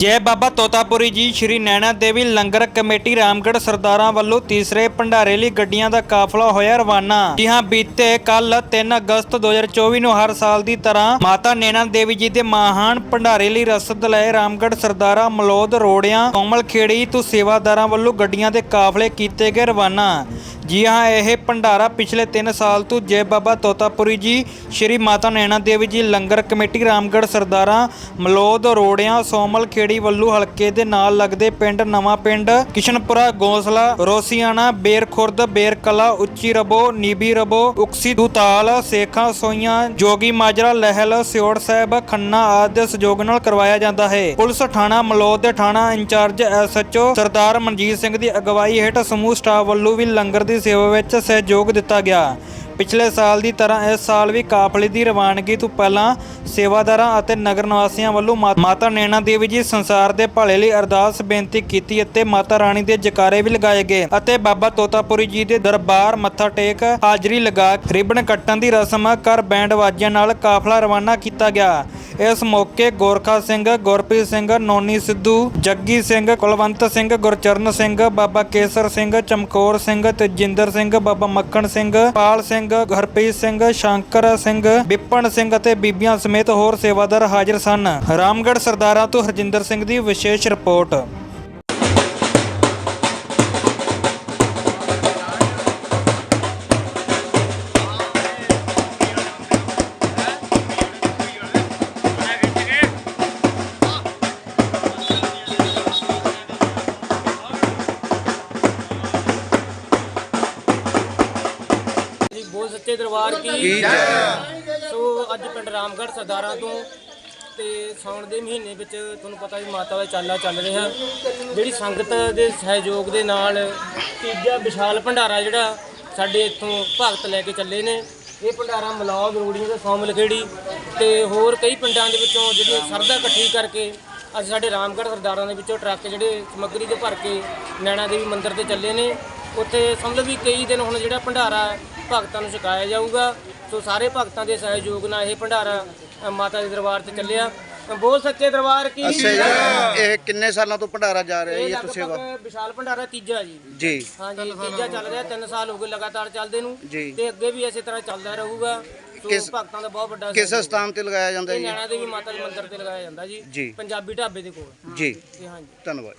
ਜੈ ਬਾਬਾ ਤੋਤਾਪੁਰੀ ਜੀ, ਸ਼੍ਰੀ ਨੈਣਾ ਦੇਵੀ ਲੰਗਰ ਕਮੇਟੀ ਰਾਮਗੜ੍ਹ ਸਰਦਾਰਾਂ ਵੱਲੋਂ ਤੀਸਰੇ ਭੰਡਾਰੇ ਲਈ ਗੱਡੀਆਂ ਦਾ ਕਾਫਲਾ ਹੋਇਆ ਰਵਾਨਾ। ਜੀ ਹਾਂ, ਬੀਤੇ ਕੱਲ 3 ਅਗਸਤ 2024 ਨੂੰ ਹਰ ਸਾਲ ਦੀ ਤਰ੍ਹਾਂ ਮਾਤਾ ਨੈਣਾ ਦੇਵੀ ਜੀ ਦੇ ਮਹਾਨ ਭੰਡਾਰੇ ਲਈ ਰਸਦ ਲਏ ਰਾਮਗੜ੍ਹ ਸਰਦਾਰਾਂ ਮਲੌਦ, ਰੋੜਿਆਂ ਕੋਮਲ ਖੇੜੀ ਤੋਂ ਸੇਵਾਦਾਰਾਂ ਵੱਲੋਂ ਗੱਡੀਆਂ ਦੇ ਕਾਫਲੇ ਕੀਤੇ ਗਏ ਰਵਾਨਾ। ਜੀ ਹਾਂ, ਇਹ ਭੰਡਾਰਾ ਪਿਛਲੇ 3 ਸਾਲ ਤੋਂ ਜੈ ਬਾਬਾ ਤੋਤਾਪੁਰੀ ਜੀ, ਸ਼੍ਰੀ ਮਾਤਾ ਨੈਣਾ ਦੇਵੀ ਜੀ, ਲੰਗਰ ਕਮੇਟੀ, ਰਾਮਗੜ੍ਹ ਸਰਦਾਰਾਂ, ਮਲੌਦ, ਰੋੜਿਆਂ, ਸੋਮਲ ਖੇੜੀ ਵੱਲੂ ਹਲਕੇ ਦੇ ਨਾਲ ਲੱਗਦੇ ਪਿੰਡ, ਨਵਾਂ ਪਿੰਡ, ਕਿਸ਼ਨਪੁਰਾ, ਗੋਸਲਾ, ਰੋਸੀਆਣਾ ਬੇਰ ਖੁਰਦ ਉੱਚੀ ਰਬੋ, ਨੀਬੀ ਰਬੋ, ਉਕਸੀ ਦੂਤਾਲ, ਸੇਖਾਂ, ਸੋਈਆਂ, ਜੋਗੀ ਮਾਜਰਾ, ਲਹਿਲ, ਸਿਓੜ ਸਾਹਿਬ, ਖੰਨਾ ਆਦਿ ਦੇ ਸਹਿਯੋਗ ਨਾਲ ਕਰਵਾਇਆ ਜਾਂਦਾ ਹੈ। ਪੁਲਿਸ ਥਾਣਾ, ਮਲੌਦ ਦੇ ਥਾਣਾ ਇੰਚਾਰਜ ਐਸਐਚਓ ਸਰਦਾਰ ਮਨਜੀਤ ਸਿੰਘ ਦੀ ਅਗਵਾਈ ਹੇਠ ਸਮੂਹ ਸਟਾਫ ਵੱਲੋਂ ਵੀ ਲੰਗਰ ਦੀ ਸੇਵਾ ਵਿੱਚ ਸਹਿਯੋਗ ਦਿੱਤਾ ਗਿਆ। ਪਿਛਲੇ ਸਾਲ ਦੀ ਤਰ੍ਹਾਂ ਇਸ ਸਾਲ ਵੀ ਕਾਫਲੇ ਦੀ ਰਵਾਨਗੀ ਤੋਂ ਪਹਿਲਾਂ ਸੇਵਾਦਾਰਾਂ ਅਤੇ ਨਗਰ ਨਿਵਾਸੀਆਂ ਵੱਲੋਂ ਮਾਤਾ ਨੈਣਾ ਦੇਵੀ ਜੀ ਸੰਸਾਰ ਦੇ ਭਲੇ ਲਈ ਅਰਦਾਸ ਬੇਨਤੀ ਕੀਤੀ ਅਤੇ ਮਾਤਾ ਰਾਣੀ ਦੇ ਜਕਾਰੇ ਵੀ ਲਗਾਏ ਗਏ ਅਤੇ ਬਾਬਾ ਤੋਤਾਪੁਰੀ ਜੀ ਦੇ ਦਰਬਾਰ ਮੱਥਾ ਟੇਕ ਹਾਜ਼ਰੀ ਲਗਾ ਰਿਬਨ ਕੱਟਣ ਦੀ ਰਸਮ ਕਰ ਬੈਂਡ ਵਾਜਿਆਂ ਨਾਲ ਕਾਫਲਾ ਰਵਾਨਾ ਕੀਤਾ ਗਿਆ। ਇਸ ਮੌਕੇ ਗੋਰਖਾ ਸਿੰਘ, ਗੁਰਪ੍ਰੀਤ ਸਿੰਘ, ਨੋਨੀ ਸਿੱਧੂ, ਜੱਗੀ ਸਿੰਘ, ਕੁਲਵੰਤ ਸਿੰਘ, ਗੁਰਚਰਨ ਸਿੰਘ, ਬਾਬਾ ਕੇਸਰ ਸਿੰਘ, ਚਮਕੌਰ ਸਿੰਘ ਤਜਿੰਦਰ ਸਿੰਘ, ਬਾਬਾ ਮੱਖਣ ਸਿੰਘ, ਪਾਲ ਸਿੰਘ, ਹਰਪ੍ਰੀਤ ਸਿੰਘ, ਸ਼ੰਕਰ ਸਿੰਘ ਵਿਪਨ ਸਿੰਘ ਅਤੇ ਬੀਬੀਆਂ ਸਮੇਤ ਹੋਰ ਸੇਵਾਦਾਰ ਹਾਜ਼ਰ ਸਨ। ਰਾਮਗੜ੍ਹ ਸਰਦਾਰਾਂ ਤੋਂ ਹਰਜਿੰਦਰ ਸਿੰਘ ਦੀ ਵਿਸ਼ੇਸ਼ ਰਿਪੋਰਟ। ਬੋਲ ਸੱਚੇ ਦਰਬਾਰ ਕੀ ਸੋ ਅੱਜ ਪਿੰਡ ਰਾਮਗੜ੍ਹ ਸਰਦਾਰਾਂ ਤੋਂ ਤੇ ਸਾਉਣ ਦੇ ਮਹੀਨੇ ਵਿੱਚ ਤੁਹਾਨੂੰ ਪਤਾ ਵੀ ਮਾਤਾ ਦਾ ਚਾਲਾ ਚੱਲ ਰਿਹਾ। ਜਿਹੜੀ ਸੰਗਤ ਦੇ ਸਹਿਯੋਗ ਦੇ ਨਾਲ ਤੀਜਾ ਵਿਸ਼ਾਲ ਭੰਡਾਰਾ ਜਿਹੜਾ ਸਾਡੇ ਇੱਥੋਂ ਭਗਤ ਲੈ ਕੇ ਚੱਲੇ ਨੇ ਇਹ ਭੰਡਾਰਾ ਮਲੌਦ ਰੋੜੀਆਂ ਤੇ ਸੌਮਲ ਖੇੜੀ ਤੇ ਹੋਰ ਕਈ ਪਿੰਡਾਂ ਦੇ ਵਿੱਚੋਂ ਜਿਹੜੀ ਸਰਦਾ ਇਕੱਠੀ ਕਰਕੇ ਅੱਜ ਸਾਡੇ ਰਾਮਗੜ੍ਹ ਸਰਦਾਰਾਂ ਦੇ ਵਿੱਚੋਂ ਟਰੱਕ ਜਿਹੜੇ ਸਮੱਗਰੀ ਦੇ ਭਰ ਕੇ ਨੈਣਾ ਦੇਵੀ ਮੰਦਿਰ ਤੇ ਚੱਲੇ ਨੇ। ਉੱਥੇ ਸਮਝ ਲਓ ਵੀ ਕਈ ਦਿਨ ਹੁਣ ਜਿਹੜਾ ਭੰਡਾਰਾ ਭਗਤਾਂ ਨੂੰ ਛਕਾਇਆ ਜਾਊਗਾ। ਸੋ ਸਾਰੇ ਭਗਤਾਂ ਦੇ ਸਹਿਯੋਗ ਨਾਲ ਇਹ ਭੰਡਾਰਾ ਮਾਤਾ ਦੇ ਦਰਬਾਰ ਤੇ ਚੱਲਿਆ। ਬੋਲ ਸੱਚੇ ਦਰਬਾਰ ਕੀ ਅੱਛਾ ਜੀ ਇਹ ਕਿੰਨੇ ਸਾਲਾਂ ਤੋਂ ਭੰਡਾਰਾ ਜਾ ਰਿਹਾ ਇਹ ਜੀ ਇਹ ਤੁਸੀਂ ਵਿਸ਼ਾਲ ਭੰਡਾਰਾ ਤੀਜਾ ਜੀ। ਜੀ। ਹਾਂਜੀ ਤੀਜਾ ਚੱਲ ਰਿਹਾ 3 ਸਾਲ ਹੋ ਗਏ ਲਗਾਤਾਰ ਚੱਲਦੇ ਨੂੰ। ਜੀ। ਤੇ ਅੱਗੇ ਵੀ ਇਸੇ ਤਰ੍ਹਾਂ ਚੱਲਦਾ ਰਹੂਗਾ। ਕਿਸ- ਭਗਤਾਂ ਦਾ ਬਹੁਤ ਵੱਡਾ ਕਿਸ। ਸਥਾਨ ਤੇ ਲਗਾਇਆ ਜਾਂਦਾ ਜੀ? ਨੈਣਾ ਦੇਵੀ ਮਾਤਾ ਦੇ ਮੰਦਿਰ ਤੇ ਲਗਾਇਆ ਜਾਂਦਾ ਜੀ। ਜੀ। ਪੰਜਾਬੀ ਢਾਬੇ ਦੇ ਕੋਲ। ਜੀ ਜੀ। ਹਾਂਜੀ। ਧੰਨਵਾਦ।